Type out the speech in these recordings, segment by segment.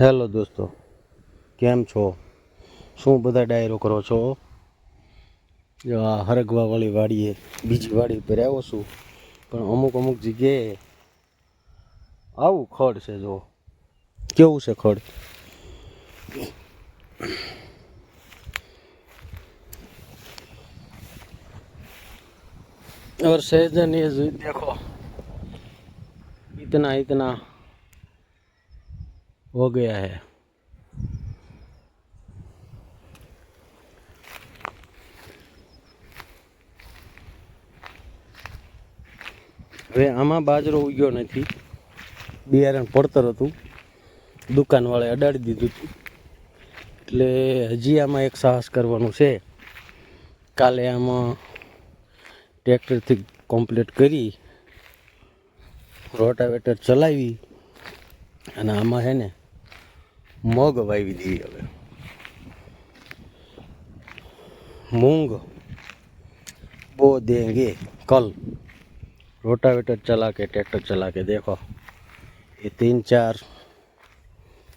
Hello દોસ્તો કેમ છો શું બધા ડાયરો કરો છો જો આ હરગવાવાળી વાડીએ બીજી વાડી પર આવ્યો છું પણ અમુક અમુક જગ્યાએ આવું ખડ છે જો કેવું છે ખડ और सहजन ये जो देखो इतना इतना हो गया है હવે આમાં બાજરો ઉગ્યો નથી બિયારણ પડતર હતું દુકાનવાળે અડાડી દીધું હતું એટલે હજી આમાં એક સાહસ કરવાનું છે કાલે આમાં ટ્રેક્ટરથી કમ્પ્લીટ કરી રોટાવેટર ચલાવી અને આમાં છે ને મગ વાવી દઈએ હવે मूंग बो देंगे कल रोटावेटर चला के ट्रैक्टर चला के देखो ये तीन चार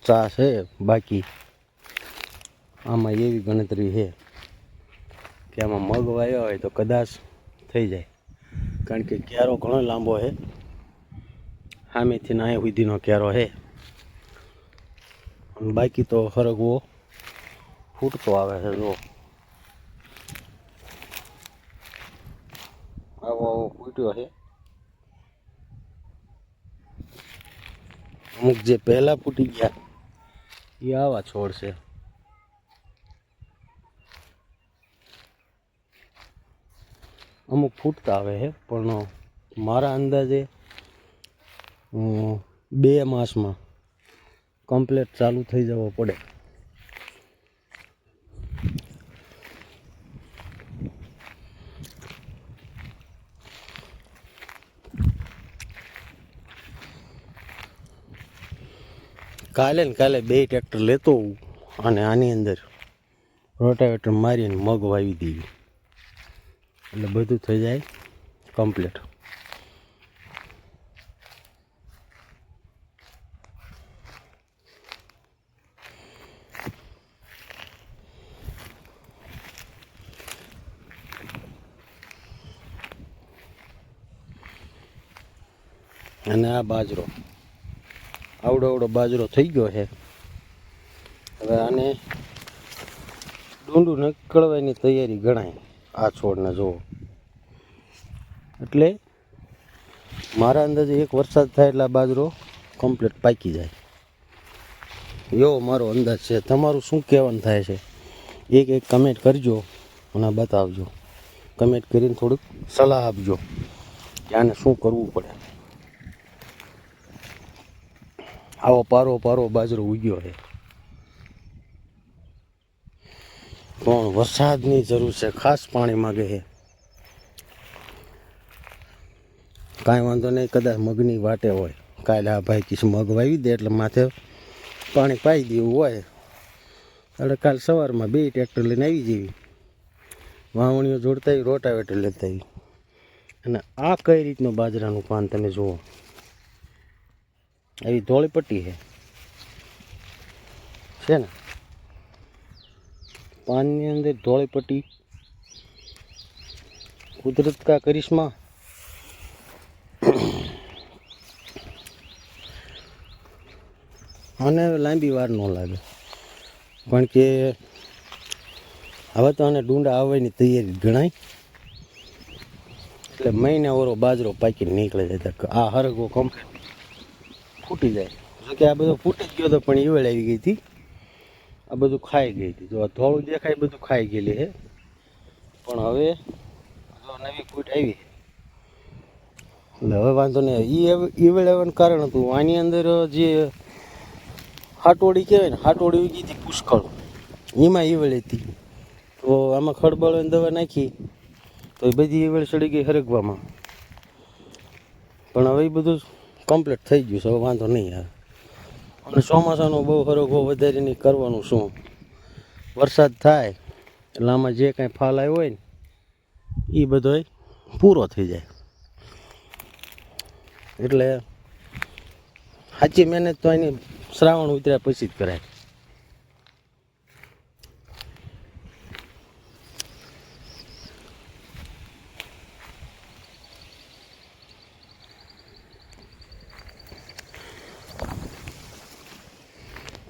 ચાસ છે બાકી આમાં એવી ગણતરી છે કે આમાં મગ વાવ્યા હોય તો કદાચ થઈ જાય કારણ કે ક્યારો ઘણો લાંબો છે સામેથી નાય સુધીનો ક્યારો છે અને બાકી તો હરગવો ફૂટતો આવે છે, જો. આવો આવો, ફૂટ્યો છે. અમુક જે પહેલા ફૂટી ગયા, એ આવા છોડ છે. અમુક ફૂટતા આવે છે, પણ મારા અંદાજે બે માસમાં કમ્પ્લેટ ચાલુ થઈ જવો પડે. કાલે ને કાલે બે ટ્રેક્ટર લેતો અને આની અંદર રોટાવેટર મારીને મગ વાવી દેવી. એટલે બધું થઈ જાય કમ્પ્લીટ. અને આ બાજરો. આવડો આવડો બાજરો થઈ ગયો છે. હવે આને ડુંડું નીકળવાની તૈયારી ગણાય. આ છોડને જુઓ. એટલે મારા અંદાજે એક વરસાદ થાય એટલે આ બાજરો કમ્પ્લીટ પાકી જાય. એવો મારો અંદાજ છે. તમારું શું કહેવાનું થાય છે? એક એક કમેન્ટ કરજો અને બતાવજો. કમેન્ટ કરીને થોડુંક સલાહ આપજો કે આને શું કરવું પડે. આવો પારો પારો બાજરો ઉગ્યો છે. પણ વરસાદની જરૂર છે, ખાસ પાણી માગે છે. કાંઈ વાંધો નહીં, કદાચ મગની વાટે હોય. કાલે આ ભાઈ કીશ મગ વાવી દે, એટલે માથે પાણી પાઈ દેવું હોય. એટલે કાલ સવારમાં બે ટ્રેક્ટર લઈને આવી જવી. વાવણીઓ જોડતા રોટાવેટર લેતા આવી. અને આ કઈ રીતનું બાજરાનું પાન તમે જુઓ. એવી ધોળી પટ્ટી છે. છે ને? પાનની અંદર ધોળી પટ્ટી, કુદરત કા કરિશ્મા અને લાંબી વાર ન લાગે. પણ કે હવે તો આને ડુંડા આવવાની તૈયારી ગણાય. એટલે મહિને ઓરો બાજરો પાકીને નીકળે છે. આ હરગો કમ્પ્લીટ. ફૂટી જાય. કે આ બધો ફૂટી જ ગયો હતો પણ ઈવળ આવી ગઈ હતી. આ બધું ખાઈ ગઈ હતી. જો આ ધોળું દેખાય બધું ખાઈ ગયેલી છે. પણ હવે જો નવી ફૂટ આવી એટલે હવે વાંધો નહીં. એ ઈવળ આવવાનું કારણ હતું. આની અંદર જે હાટોડી કહેવાય ને હાટોડી ઉગી હતી પુષ્કળ. એમાં ઈવળ હતી. તો આમાં ખડબડવાની દવા નાખી, તો એ બધી ઈવળ ચડી ગઈ હરગવામાં. પણ હવે એ બધું કમ્પ્લીટ થઈ ગયું છે, હવે વાંધો નહીં આવે. અને ચોમાસાનો બહુ હરગો વધારે નહીં કરવાનું શું. વરસાદ થાય, એટલે આમાં જે કાંઈ ફાલ આવ્યો હોય ને, એ બધો પૂરો થઈ જાય. એટલે સાચી મહેનત તો એની શ્રાવણ ઉતર્યા પછી જ કરાય.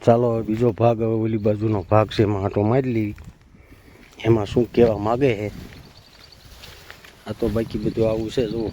ચાલો બીજો ભાગ, હવે ઓલી બાજુનો ભાગ છે, એમાં આટો મારી લઈ એમાં શું કહેવા માગે છે? આ તો બાકી બધું આવું છે, જુઓ.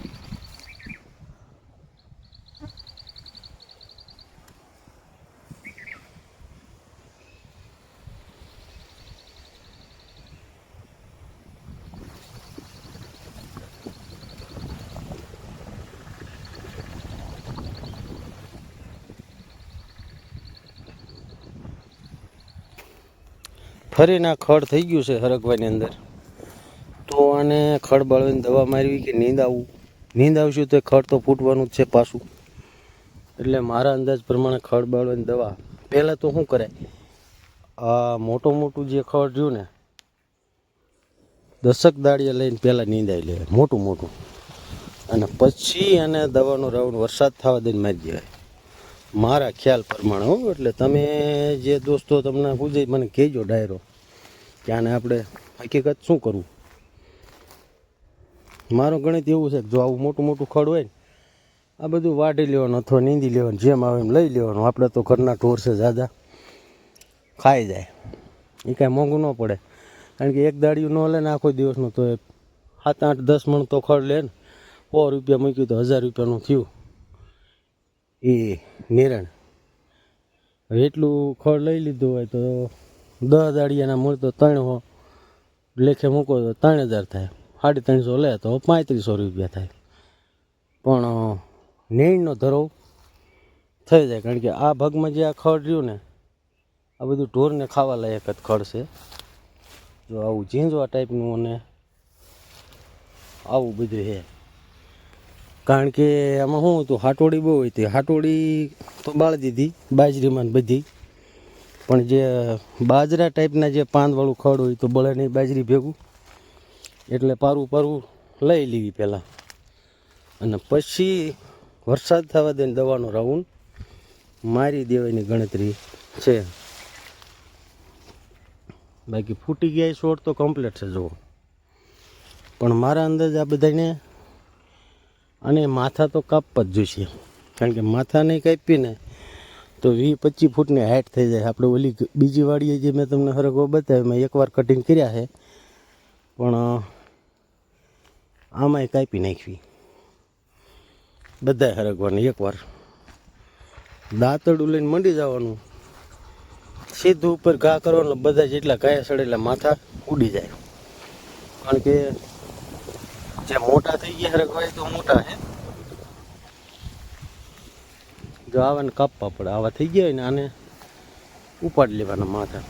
ફરીને ખડ થઈ ગયું છે હરકવાની અંદર. તો આને ખડ બળવીને દવા મારવી કે નીંદ આવવું? નીંદ આવશું તો એ ખડ તો ફૂટવાનું જ છે પાછું. એટલે મારા અંદાજ પ્રમાણે ખડ બળવાની દવા. પહેલાં તો શું કરાય? આ મોટું મોટું જે ખડ રહ્યું ને દશક દાળિયા લઈને પહેલાં નીંદાઈ લેવાય મોટું મોટું અને પછી એને દવાનો રાઉન્ડ વરસાદ થવા દઈને મારી દેવાય. મારા ખ્યાલ પ્રમાણે હો, એટલે તમે જે દોસ્તો તમને પૂછે મને કહેજો ડાયરો કે આને આપણે હકીકત શું કરવું? મારું ગણિત એવું છે કે જો આવું મોટું મોટું ખડ હોય ને, આ બધું વાઢી લેવાનું અથવા નીંદી લેવાનું, જેમ આવે એમ લઈ લેવાનું. આપણે તો ઘરના ઢોર છે જાદા, ખાઈ જાય. એ કાંઈ મોંઘું ન પડે. કારણ કે એક દાડિયું ન લે ને આખો દિવસનું તો એ સાત આઠ દસ મણ તો ખડ લે ને. સો રૂપિયા મૂક્યું તો હજાર રૂપિયાનું થયું. એ નિરણ. હવે એટલું ખડ લઈ લીધું હોય તો દસ દાડિયાના મૂળ તો ત્રણ લેખે મૂકો તો ત્રણ હજાર થાય. સાડી ત્રણસો લે તો પાંત્રીસો રૂપિયા થાય. પણ નેણનો ધરો થઈ જાય. કારણ કે આ ભાગમાં જે આ ખડ રહ્યું ને, આ બધું ઢોરને ખાવા લાયક જ ખડ છે. જો આવું ઝીંઝવા ટાઈપનું અને આવું બધું છે. કારણ કે આમાં શું હતું? હાટોડી બહુ હતી. હાટોડી તો બાળી દીધી, બાજરીમાં બધી. પણ જે બાજરા ટાઈપના જે પાનવાળું ખડ હોય તો બળે બાજરી ભેગું. એટલે પારું પારું લઈ લેવી પહેલાં. અને પછી વરસાદ થવા દઈને દવાનો રાઉન્ડ મારી દેવાની ગણતરી છે. બાકી ફૂટી ગયા છોડ તો કમ્પ્લીટ છે, જુઓ. પણ મારા અંદાજ આ બધાને અને માથા તો કાપવા જ જોઈશે. કારણ કે માથા નહીં કાપીને તો વીસ પચીસ ફૂટની હાઇટ થઈ જાય. આપણે ઓલી બીજી વાડીએ જે મેં તમને હરગો બતાવ્યો મેં એકવાર કટિંગ કર્યા છે. પણ આમાંય કાપી નાખવી. બધાય હરગવાની એકવાર. દાંતડું લઈને મંડી જવાનું. સીધું ઉપર ઘા કરવાનું બધા જેટલા કાયા સડેલા માથા ઉડી જાય. કારણ કે જે મોટા થઈ ગયા હરગવાય તો મોટા હે. જો આવે ને કાપવા પડે આવા થઈ ગયા હોય ને આને ઉપાડી લેવાના માથા.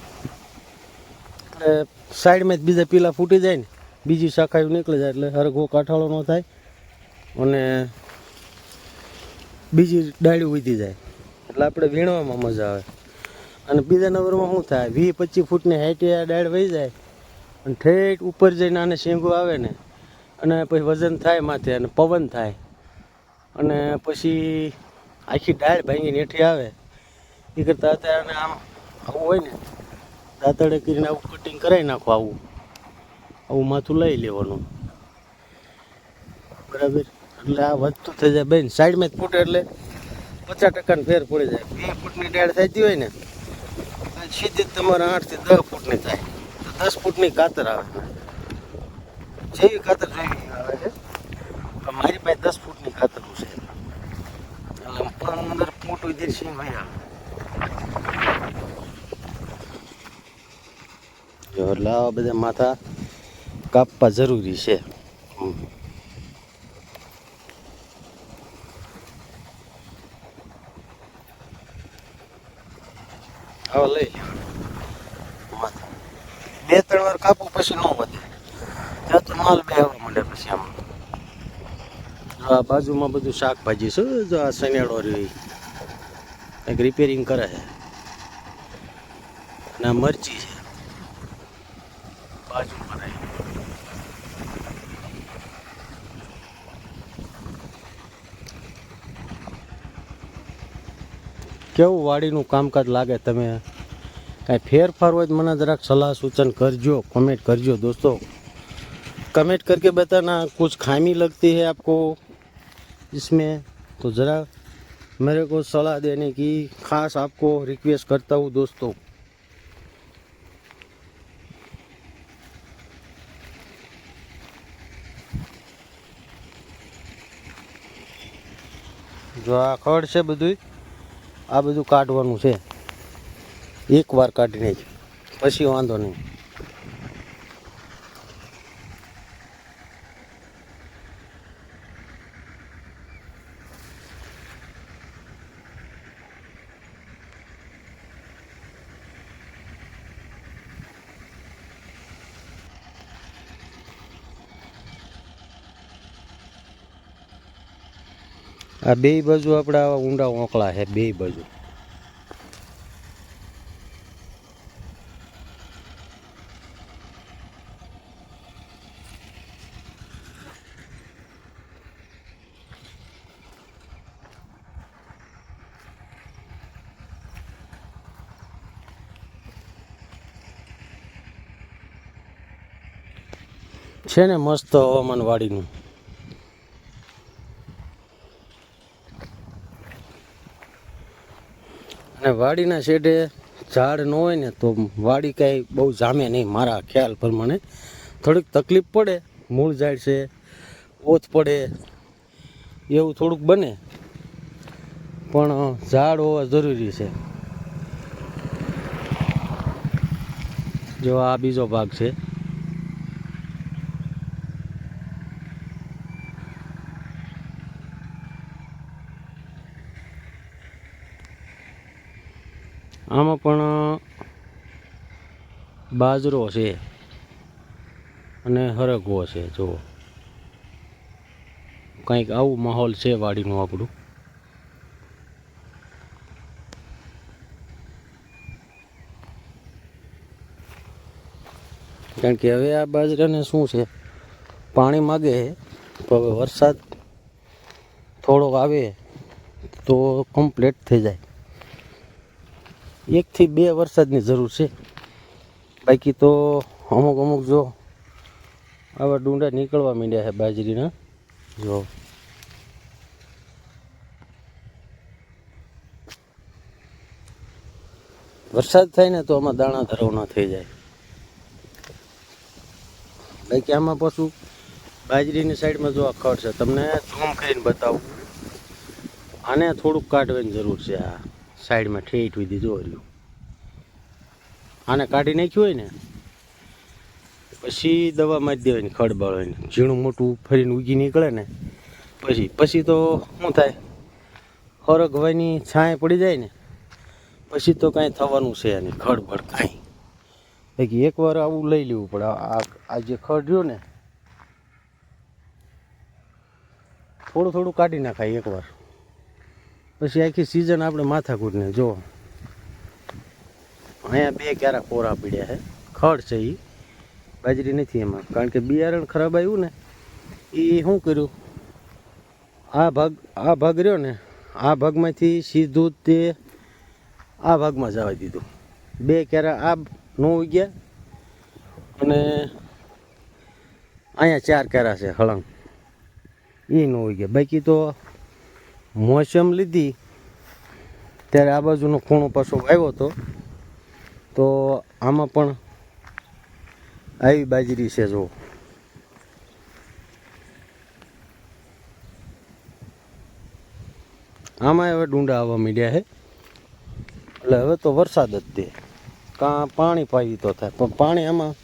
એટલે સાઈડમાં જ બીજા પીલા ફૂટી જાય ને, બીજી શાખાઓ નીકળી જાય એટલે હરઘો કાંઠાળો ન થાય અને બીજી ડાળી ઉધી જાય. એટલે આપણે વીણવામાં મજા આવે. અને બીજા નંબરમાં શું થાય? વીસ પચીસ ફૂટની હાઈટે ડાળ વહી જાય અને ઠેઠ ઉપર જઈને આને શેંગો આવે ને અને પછી વજન થાય માથે અને પવન થાય. અને પછી આખી ડાળ ભાંગીને હેઠી આવે. એ કરતાં અત્યારે આમ આવું હોય ને, દાંતડે કરીને આવું કટિંગ કરાવી નાખો આવું. આવું માથું લઈ લેવાનું. બરાબર? એટલે આ વધતું થઈ જાય. બેન, સાઈડમાં જ ફૂટે એટલે પચાસ ટકાનો ફેર પડી જાય. બે ફૂટની ડાળ થતી હોય ને સીધી જ તમારે આઠથી દસ ફૂટની થાય. તો દસ ફૂટની કાતર આવે. જેવી ખાતર જોઈ આવે છે મારી પાસે દસ ફૂટની ખાતરું છે. એટલે અંદર ફૂટ સુધી સિંહ ભાઈ આવે એટલે આવા બધા માથા કાપવા જરૂરી છે. હવે લઈ માથા. બે, ત્રણ વાર કાપવું પછી ન વધે. તો માલ બેહવા માંડે પછી આમ. આ બાજુમાં બધું શાકભાજી છે જો આ સનેડો રહી કંઈક રિપેરિંગ કરે છે. અને આ મરચી છે. બાજુમાં રહી. કેવું વાડીનું કામકાજ લાગે તમે? કાંઈ ફેરફાર હોય તો મને જરાક સલાહ સૂચન કરજો કોમેન્ટ કરજો દોસ્તો. कमेंट करके बताना कुछ खामी लगती है आपको इसमें तो ज़रा मेरे को सलाह देने की खास आपको रिक्वेस्ट करता हूँ दोस्तों જો આ ખડ છે બધું આ બધું કાઢવાનું છે એક વાર કાઢી નાખ પછી વાંધો નહીં આ બે બાજુ આપણે આવા ઊંડા ઓંકળા છે, બે બાજુ. છે ને મસ્ત હવામાન વાડીનું અને વાડીના શેઢે ઝાડ ન હોય ને તો વાડી કાંઈ બહુ જામે નહીં, મારા ખ્યાલ પ્રમાણે. થોડીક તકલીફ પડે, મૂળ ઝાડ છે, ઓથ પડે, એવું થોડુંક બને. પણ ઝાડ હોવા જરૂરી છે. જો આ બીજો ભાગ છે. આમાં પણ બાજરો છે અને હરગવો છે, જુઓ. કંઈક આવું માહોલ છે વાડીનું આપણું. કારણ કે હવે આ બાજરાને શું છે, પાણી માગે, તો હવે વરસાદ થોડોક આવે, તો કમ્પ્લીટ થઈ જાય. એકથી બે વરસાદની જરૂર છે. બાકી તો અમુક અમુક જો આવા ડુંડા નીકળવા માંડ્યા છે બાજરીના. જો. વરસાદ થાય ને તો આમાં દાણા ધરવના થઈ જાય. બાકી આમાં પાછું બાજરીની સાઈડમાં જો આ છે, તમને ઝૂમ કરીને બતાવું. આને થોડુંક કાઢવાની જરૂર છે આ. સાઈડમાં ઠેઠ સુધી જો રહ્યું આને કાઢી નાખ્યું હોય ને, પછી દવા મારી દેવાની હોય ને ઝીણું મોટું ફરીને ઉગી નીકળે ને, પછી પછી તો શું થાય? હરગવાની છાંય પડી જાય ને, પછી તો કાંઈ થવાનું છે નહીં ખડ બળ કાંઈ. બાકી એકવાર આવું લઈ લેવું પડે. આ આ જે ખડ રહ્યો ને, થોડું થોડું કાઢી નાખાય એકવાર. પછી આખી સિઝન આપણે માથાકૂટને જો અહીંયા બે ક્યારા કોરા પીડ્યા છે. ખડ છે એ બાજરી નથી એમાં. કારણ કે બિયારણ ખરાબ આવ્યું ને એ શું કર્યું? આ ભાગ આ ભાગ રહ્યો ને, આ ભાગમાંથી સીધું તે આ ભાગમાં જવા દીધું. બે ક્યારા આ ન ઉગ્યા અને અહીંયા ચાર કેરા છે હળંગ. એ ન ઉગ્યા બાકી તો મોસમ લીધી, ત્યારે આ બાજુનો ખૂણો પાછો આવ્યો હતો. તો આમાં પણ આવી બાજરી છે જો આમાં હવે ડુંડા આવવા માંડ્યા છે. એટલે હવે તો વરસાદ જ તે કાં પાણી પાવી તો થાય, પણ પાણી આમાં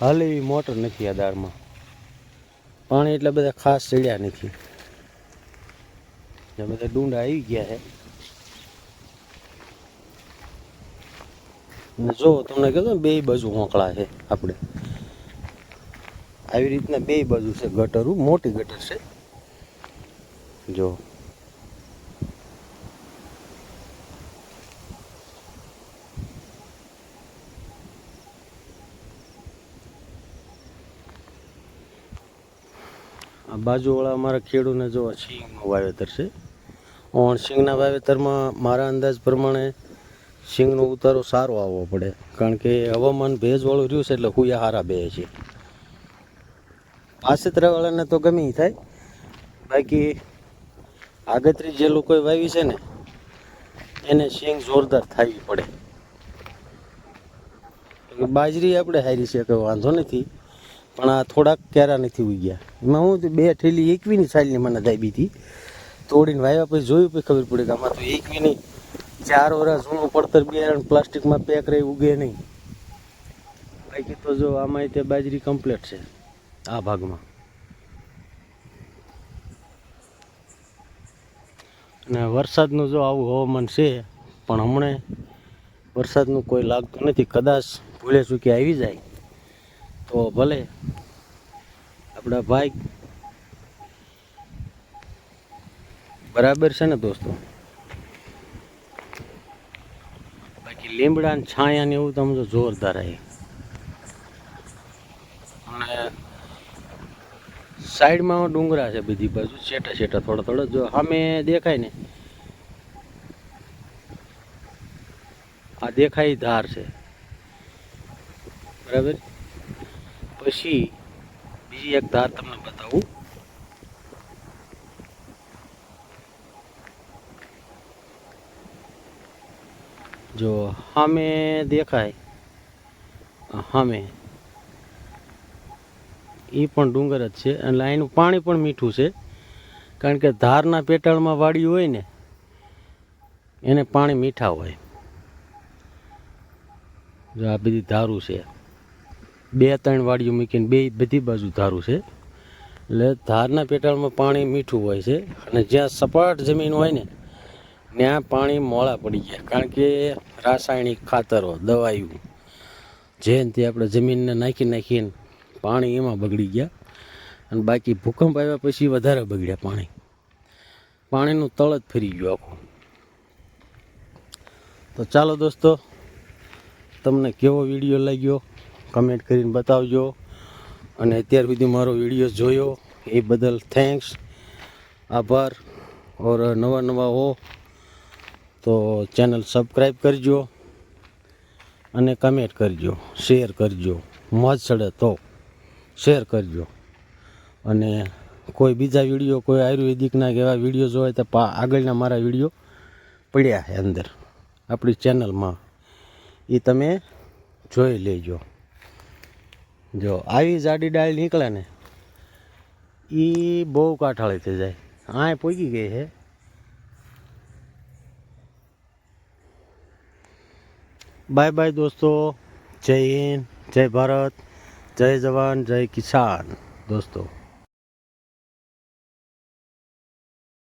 હાલ એવી મોટર નથી આ દાળમાં. પાણી એટલે બધા ખાસ ચડ્યા નથી. ને બધા ડુંડા આવી ગયા છે. ને જો, તમને કહેતો ને બે બાજુ હોંકળા છે આપણે. આવી રીતના બે બાજુ છે ગટરું મોટી ગટર છે. જો. આ બાજુવાળા અમારા ખેડૂને જો સિંગનું વાવેતર છે. ઓણ શિંગના વાવેતરમાં મારા અંદાજ પ્રમાણે શિંગનો ઉતારો સારો આવવો પડે. કારણ કે હવામાન ભેજવાળું રહ્યું છે એટલે હુયા હારા બે છે. પાસેતરાવાળાને તો ગમે થાય. બાકી આગતરી જે લોકોએ વાવી છે ને, એને શિંગ જોરદાર થવી પડે. બાજરી આપણે હારી છે કે વાંધો નથી, પણ આ થોડાક ક્યારા નથી ઉગ્યા. એમાં હું બે ઠેલી એકવીની સાલની મને દાબી હતી. તોડીને વાવ્યા પછી જોયું પછી ખબર પડી કે આમાં તો એકવીની ચાર વર્ષ જૂનું પડતર બિયારણ પ્લાસ્ટિકમાં પેક રહી, ઉગે નહીં. બાકી તો જો આમાં તે બાજરી કમ્પ્લીટ છે, આ ભાગમાં. અને વરસાદનું જો આવું હવામાન છે, પણ હમણે વરસાદનું કોઈ લાગતું નથી. કદાચ ભૂલે ચૂકી આવી જાય, તો ભલે. આપણા ભાઈ બરાબર છે ને દોસ્તો? બાકી લીમડા ને છાયા ને એવું તમે જોરદાર આવી અને સાઈડમાં ડુંગરા છે બીજી બાજુ, છેટા છેટા થોડા થોડા, જો સામે દેખાય ને. આ દેખાય ધાર છે. બરાબર? પછી બીજી એક ધાર તમને બતાવું. જો સામે દેખાય સામે એ પણ ડુંગર જ છે એટલે એનું પાણી પણ મીઠું છે, કારણ કે ધારના પેટાળમાં વાડી હોય ને, એને પાણી મીઠા હોય. જો આ બધી ધારું છે. બે ત્રણ વાડીઓ મૂકીને બે બધી બાજુ ધારું છે. એટલે ધારના પેટાળમાં પાણી મીઠું હોય છે અને જ્યાં સપાટ જમીન હોય ને ત્યાં પાણી મોળા પડી ગયા. કારણ કે રાસાયણિક ખાતરો દવાઈઓ જેને આપણે જમીનને નાખી નાખીને પાણી એમાં બગડી ગયા અને બાકી ભૂકંપ આવ્યા પછી વધારે બગડ્યા પાણી. પાણીનું તળ જ ફરી ગયું આખું. તો ચાલો દોસ્તો, તમને કેવો વીડિયો લાગ્યો કમેન્ટ કરીને બતાવજો. અને અત્યાર સુધી મારો વીડિયો જોયો એ બદલ થેન્ક્સ આભાર. ઓર નવા નવા હો. તો ચેનલ સબસ્ક્રાઈબ કરજો અને કમેન્ટ કરજો શેર કરજો, મોજ ચડે તો શેર કરજો. અને કોઈ બીજા વીડિયો કોઈ આયુર્વેદિકના એવા વીડિયો જોવે તો આગળના મારા વીડિયો પડ્યા છે અંદર. આપણી ચેનલમાં એ તમે જોઈ લેજો. જો, આવી જાડી ડાળ નીકળે ને એ બહુ કાઠાળી થઈ જાય. આ પોગી ગઈ છે. બાય બાય દોસ્તો જય હિન્દ જય ભારત જય જવાન જય કિસાન દોસ્તો.